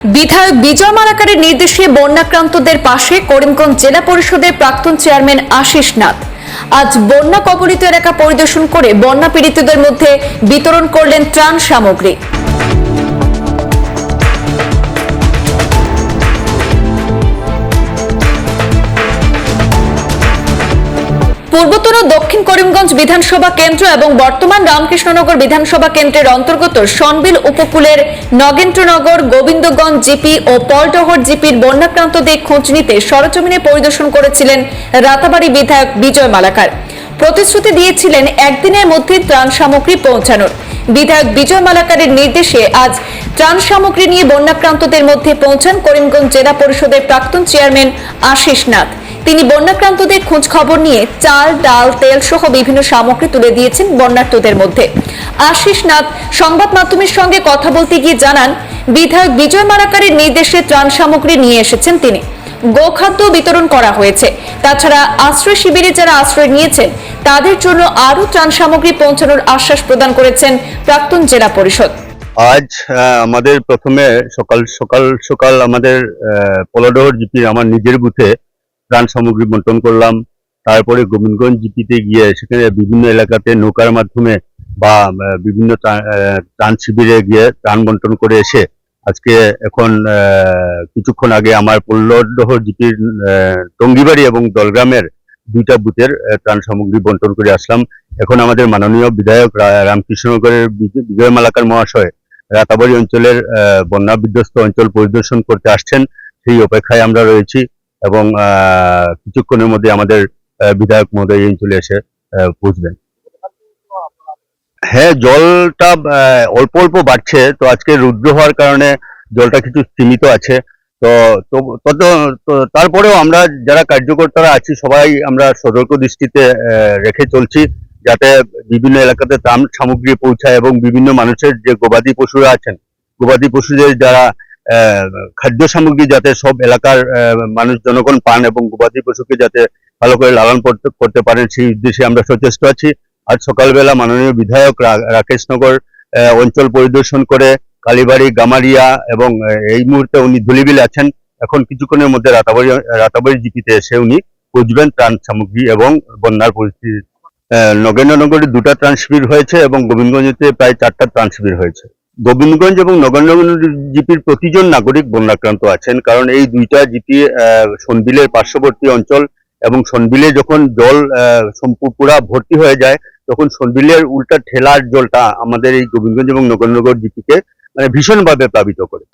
বিধায়ক বিজয় মালাকারের নির্দেশে বন্যাক্রান্তদের পাশে করিমগঞ্জ জেলা পরিষদের প্রাক্তন চেয়ারম্যান আশিস নাথ। আজ বন্যা কবলিত এলাকা পরিদর্শন করে বন্যা পীড়িতদের মধ্যে বিতরণ করলেন ত্রাণ সামগ্রী। পূর্বতন দক্ষিণ করিমগঞ্জ বিধানসভা কেন্দ্র এবং বর্তমান রামকৃষ্ণনগর বিধানসভা কেন্দ্রের অন্তর্গত সনবিল উপকূলের নগেন্দ্রনগর, গোবিন্দগঞ্জ জিপি ও পলটহর জিপির বন্যাক্রান্তদের খোঁজ নিতে সরজমিনে পরিদর্শন করেছিলেন রাতাবাড়ি বিধায়ক বিজয় মালাকার। প্রতিশ্রুতি দিয়েছিলেন একদিনের মধ্যে ত্রাণ সামগ্রী পৌঁছানোর। বিধায়ক বিজয় মালাকারের নির্দেশে আজ ত্রাণ সামগ্রী নিয়ে বন্যাক্রান্তদের মধ্যে পৌঁছান করিমগঞ্জ জেলা পরিষদের প্রাক্তন চেয়ারম্যান আশিস নাথ। তিনি বন্যাক্রান্তদের খোঁজ খবর নিয়ে চাল, ডাল, তেল সহ বিভিন্ন সামগ্রী তুলে দিয়েছেন বন্যার্তদের মধ্যে। আশিস নাথ সংবাদ মাধ্যমের সঙ্গে কথা বলতে গিয়ে জানান, বিধায়ক বিজয় মারাকারের নির্দেশে ত্রাণ সামগ্রী নিয়ে এসেছেন তিনি। গোখাদ্য বিতরণ করা হয়েছে। তাছাড়া আশ্রয় শিবিরে যারা আশ্রয় নিয়েছেন, তাদের জন্য আরও ত্রাণ সামগ্রী পৌঁছানোর আশ্বাস প্রদান করেছেন প্রাক্তন জেলা পরিষদ। আজ আমাদের প্রথমে সকাল সকাল সকাল আমাদের পলাডোহর জিপি, আমার নিজের বুথে ত্রাণ সামগ্রী বন্টন করলাম। তারপরে গোবিন্দগঞ্জ জিপিতে গিয়ে সেখানে বিভিন্ন এলাকাতে নৌকার মাধ্যমে বা বিভিন্ন ত্রাণ- শিবিরে গিয়ে ত্রাণ বন্টন করে এসে আজকে এখন কিছুক্ষণ আগে আমার পল্লডোহর জিপির টঙ্গিবাড়ি এবং দলগ্রামের দুইটা বুথের ত্রাণ সামগ্রী বন্টন করে আসলাম। এখন আমাদের মাননীয় বিধায়ক রামকৃষ্ণনগরের বিজয় মালাকার মহাশয় রাতাবাড়ি অঞ্চলের বন্যা বিধ্বস্ত অঞ্চল পরিদর্শন করতে আসছেন। সেই অপেক্ষায় আমরা রয়েছি। এবং কিছুক্ষণের মধ্যে আমাদের বিধায়ক মহোদয় অঞ্চলে এসে পৌঁছবেন। হ্যাঁ জলটা অল্প অল্প বাড়ছে। তো আজকে রুদ্র হওয়ার কারণে জলটা কিছু সীমিত আছে। তো তত তারপরেও আমরা যারা কার্যকর্তারা আছি, সবাই আমরা সতর্ক দৃষ্টিতে রেখে চলছি যাতে বিভিন্ন এলাকাতে ত্রাণ সামগ্রী পৌঁছায় এবং বিভিন্ন মানুষের যে গবাদি পশুরা আছেন, গবাদি পশুদের যারা খাদ্য সামগ্রী যাতে সব এলাকার মানুষ, জনগণ পান এবং গবাদি পশুকে যাতে ভালো করে লালন করতে পারেন, সেই উদ্দেশ্যে আমরা সচেষ্ট আছি। আজ সকালবেলা মাননীয় বিধায়ক রাকেশনগর অঞ্চল পরিদর্শন করে কালীবাড়ি, গামারিয়া এবং এই মুহূর্তে উনি ধুলিবিল আছেন। এখন কিছুক্ষণের মধ্যে রাতাবাড়ি রাতাবাড়ি জিপিতে এসে উনি পৌঁছবেন ত্রাণ সামগ্রী এবং বন্যার পরিস্থিতি। নগেন্দ্রনগরে দুটা ত্রাণ শিবির হয়েছে এবং গোবিন্দগঞ্জেতে প্রায় চারটা ত্রাণ শিবির হয়েছে। গোবিন্দগঞ্জ এবং নগরনগর জিপির প্রতিজন নাগরিক বন্যাক্রান্ত আছেন, কারণ এই দুইটা জিপি সন্দিলের পার্শ্ববর্তী অঞ্চল এবং সন্দিলে যখন জল পুরা ভর্তি হয়ে যায়, তখন সন্দিলের উল্টা ঠেলার জলটা আমাদের এই গোবিন্দগঞ্জ এবং নগেন্দ্রনগর জিপিকে মানে ভীষণভাবে প্লাবিত করে।